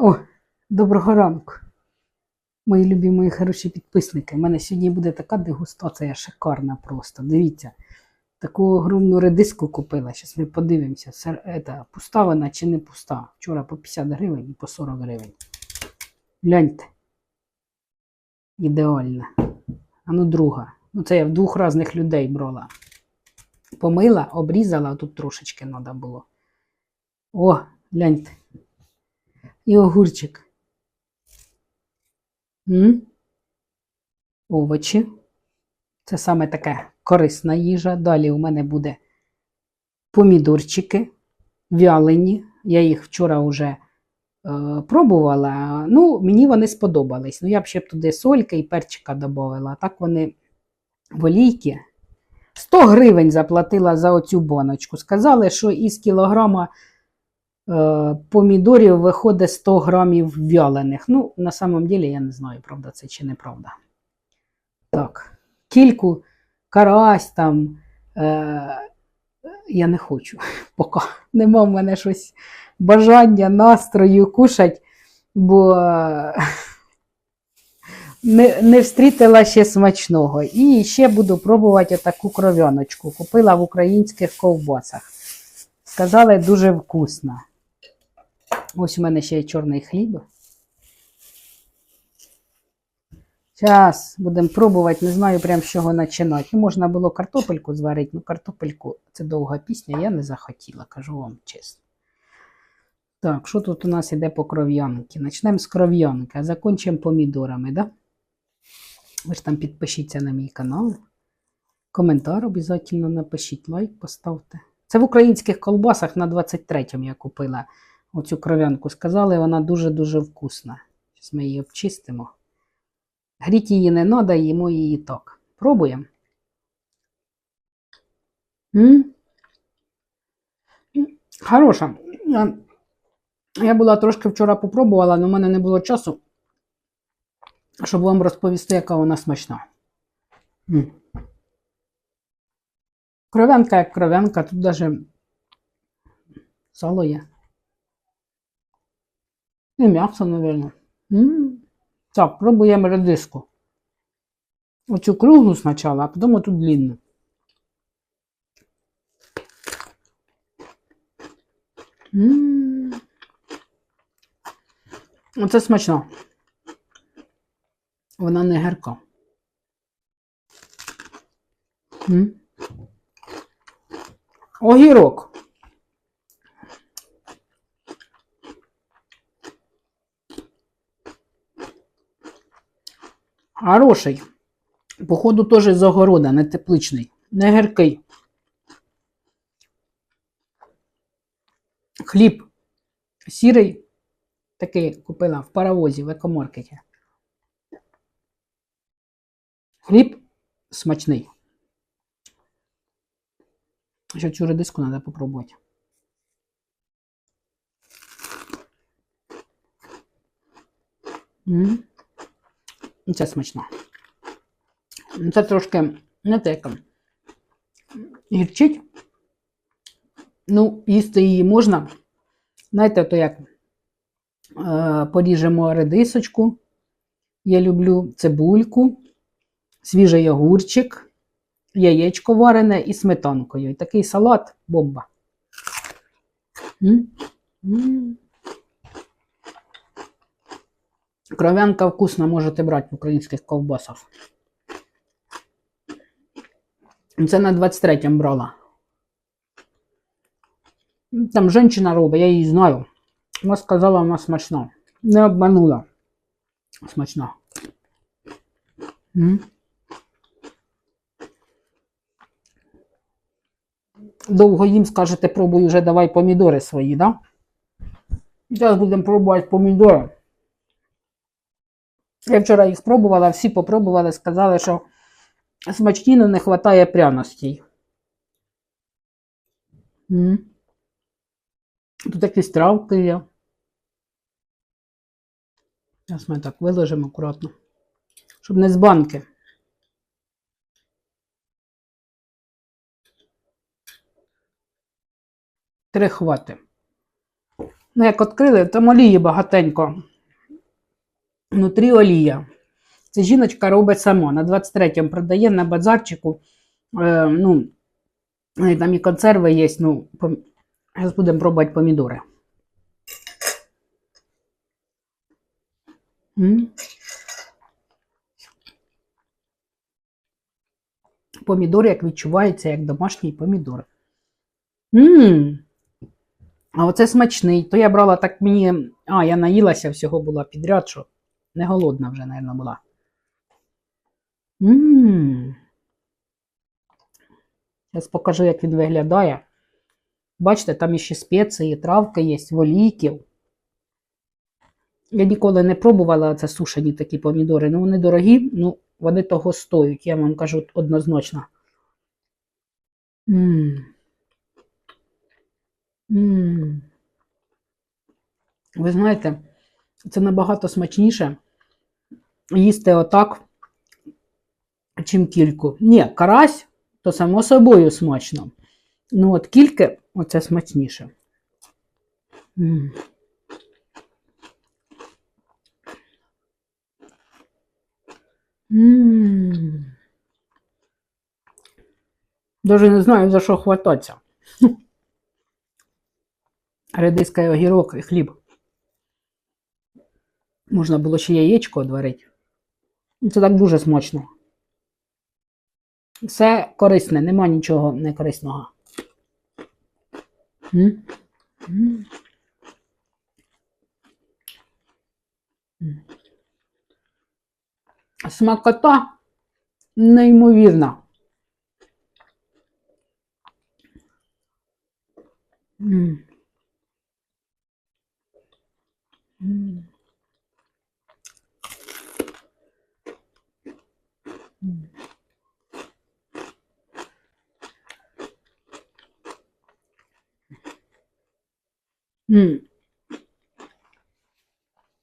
О, доброго ранку. Мої любі, мої хороші підписники. У мене сьогодні буде така дегустація шикарна просто. Дивіться, таку огромну редиску купила. Зараз ми подивимося, ета, пуста вона чи не пуста. Вчора по 50 гривень і по 40 гривень. Гляньте. Ідеальна. А ну друга. Ну це я в двох різних людей брала. Помила, обрізала, а тут трошечки треба було. О, гляньте. І огурчик. М? Овочі. Це саме таке корисна їжа. Далі у мене буде помідорчики вялені. Я їх вчора вже е, пробувала. Ну, мені вони сподобались. Ну, я б ще б туди сольки і перчика додавала. Так вони в олійки. 100 гривень заплатила за оцю баночку. Сказали, що із кілограма помідорів виходить 100 грамів вялених. Ну, на самом деле, я не знаю, правда це чи неправда. Так, кільку карась там. Е, я не хочу поки. Нема в мене щось бажання, настрою кушать, бо е, не, не встрітила ще смачного. І ще буду пробувати таку кров'яночку. Купила в українських ковбасах. Сказали, дуже вкусна. Ось у мене ще є чорний хліб. Зараз будемо пробувати, не знаю прям з чого починати. Ну, можна було картопельку зварити, ну картопельку це довга пісня, я не захотіла, кажу вам чесно. Так, що тут у нас іде по кров'янки? Почнемо з кров'янки, а закінчимо помідорами, да? Ви ж там підпишіться на мій канал. Коментар обов'язково напишіть, лайк поставте. Це в українських колбасах на 23-му я купила оцю кров'янку. Сказали, вона дуже-дуже вкусна. Зараз ми її обчистимо. Гріть її не треба, їмо її так. Пробуємо. Хороша. Я, я була трошки вчора попробувала, але в мене не було часу, щоб вам розповісти, яка вона смачна. М. Кров'янка як кров'янка, тут навіть сало є. І м'ясо, мабуть. Так, пробуємо редиску. Оцю круглу спочатку, а потім оту длинну. Оце смачно. Вона не гірка. Огірок. Хороший. Походу, теж з огорода, не тепличний, не гіркий. Хліб сірий, такий купила в паровозі в екомаркеті. Хліб смачний. Ще цю редиску треба попробувати. М. І Це смачно. Це трошки не тека. Гірчить. Ну, їсти її можна. Знаєте, то як е, поріжемо редисочку. Я люблю цибульку, свіжий огурчик, яєчко варене і сметанкою. І такий салат бомба. М? М. Кров'янка вкусна можете брати в українських ковбасах. Це на 23-м брала. Там жінка робить, я її знаю. Вона сказала, вона смачна. Не обманула. Смачна. М? Довго їм скажете, пробуй вже давай помідори свої, да? Зараз будемо пробувати помідори. Я вчора їх спробувала, всі попробували, сказали, що смачні, не вистачає пряностей. Тут якісь травки є. Зараз ми так виложимо акуратно, щоб не з банки. Три хвати. Ну, як відкрили, там олії багатенько. Внутрі олія. Це жіночка робить сама. На 23-му продає на базарчику. Е, ну, там і консерви є. Ну, пом... Зараз будемо пробувати помідори. М? Помідор, як відчувається, як домашній помідор. Ммм. А оце смачний. То я брала так мені. А, я наїлася всього була підряд, що не голодна вже, мабуть, була. Ммм. Зараз покажу, як він виглядає. Бачите, там іще спеції, травки є, волійків. Я ніколи не пробувала це сушені такі помідори. Ну, вони дорогі, ну, вони того стоять, я вам кажу однозначно. Ммм. Ммм. Ви знаєте, це набагато смачніше їсти отак, чим кільку. Ні, карась, то само собою смачно. Ну, от кільки, оце смачніше. М. М. Даже не знаю, за що хвататися. Редиска огірок і хліб. Можна було ще яєчко одварити. Це так дуже смачно. Все корисне, нема нічого некорисного. М? М. Смакота неймовірна. М. М.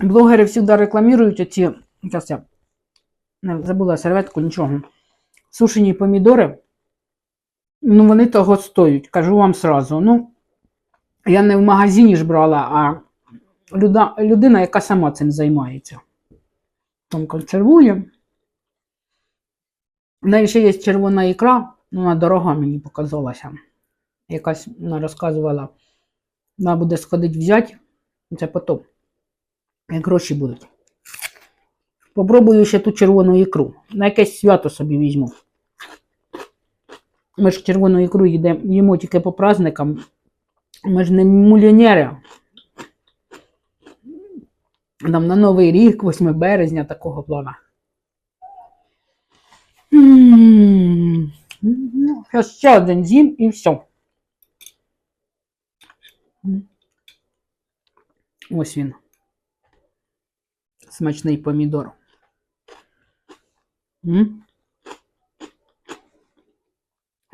Блогери завжди рекламують оці. Зараз я не забула серветку, нічого. Сушені помідори. Ну, вони того стоять, кажу вам сразу. Ну, я не в магазині ж брала, а люда, людина, яка сама цим займається. Там консервує. В неї ще є червона ікра, ну, вона дорога мені показалася. Якась вона розказувала, вона буде сходити взяти, це потім, як гроші будуть. Попробую ще ту червону ікру. На якесь свято собі візьму. Ми ж червону ікру їмо тільки по праздникам. Ми ж не мільйонери. Нам на Новий рік, 8 березня, такого плана. Ну, ще один з'їм і все. Ось він. Смачний помідор.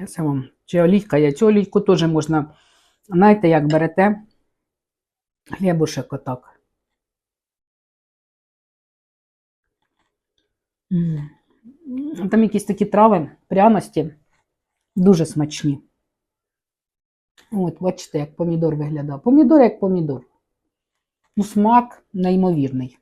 Це вам. Чи олійка є. Цю олійку теж можна, знаєте, як берете хлібушек отак. Там якісь такі трави, пряності, дуже смачні. От, бачите, як помідор виглядав. Помідор як помідор. Ну, смак неймовірний.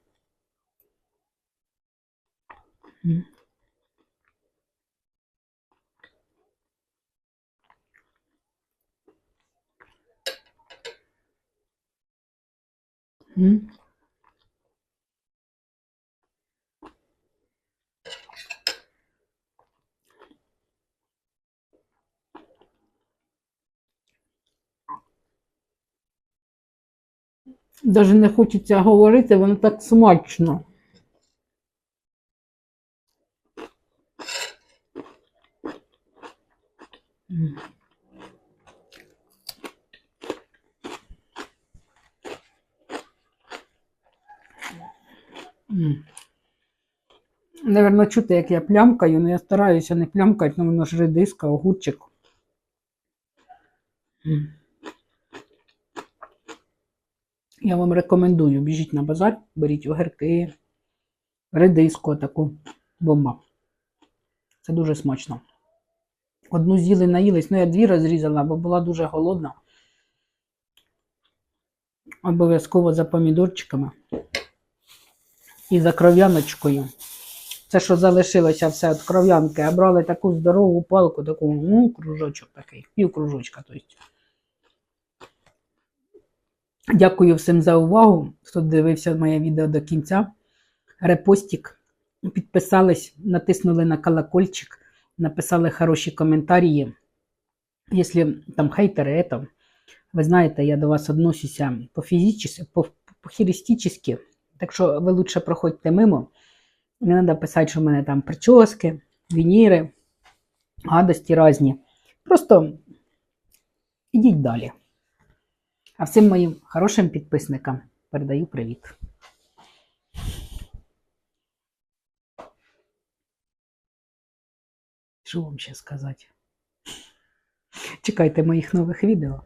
М. Даже не хочеться говорити, воно так смачно. Наверно, чути, як я плямкаю, але я стараюся не плямкати, але воно ж редиска, огурчик. М. Я вам рекомендую, біжіть на базар, беріть огірки, редиску таку бомба. Це дуже смачно. Одну з'їли наїлись, ну я дві розрізала, бо була дуже голодна. Обов'язково за помідорчиками і за кров'яночкою. Це, що залишилося все від кров'янки, а брали таку здорову палку, таку, ну, кружочок такий, пів кружочка. Тобто. Дякую всім за увагу, хто дивився моє відео до кінця. Репостик, підписались, натиснули на колокольчик, написали хороші коментарі. Якщо там хейтери, это, ви знаєте, я до вас относюся по-фізично, по-хіристично. Так що ви лучше проходьте мимо. Не треба писати, що в мене там прически, вініри, гадості різні. Просто ідіть далі. А всім моїм хорошим підписникам передаю привіт. Що вам ще сказати? Чекайте моїх нових відео.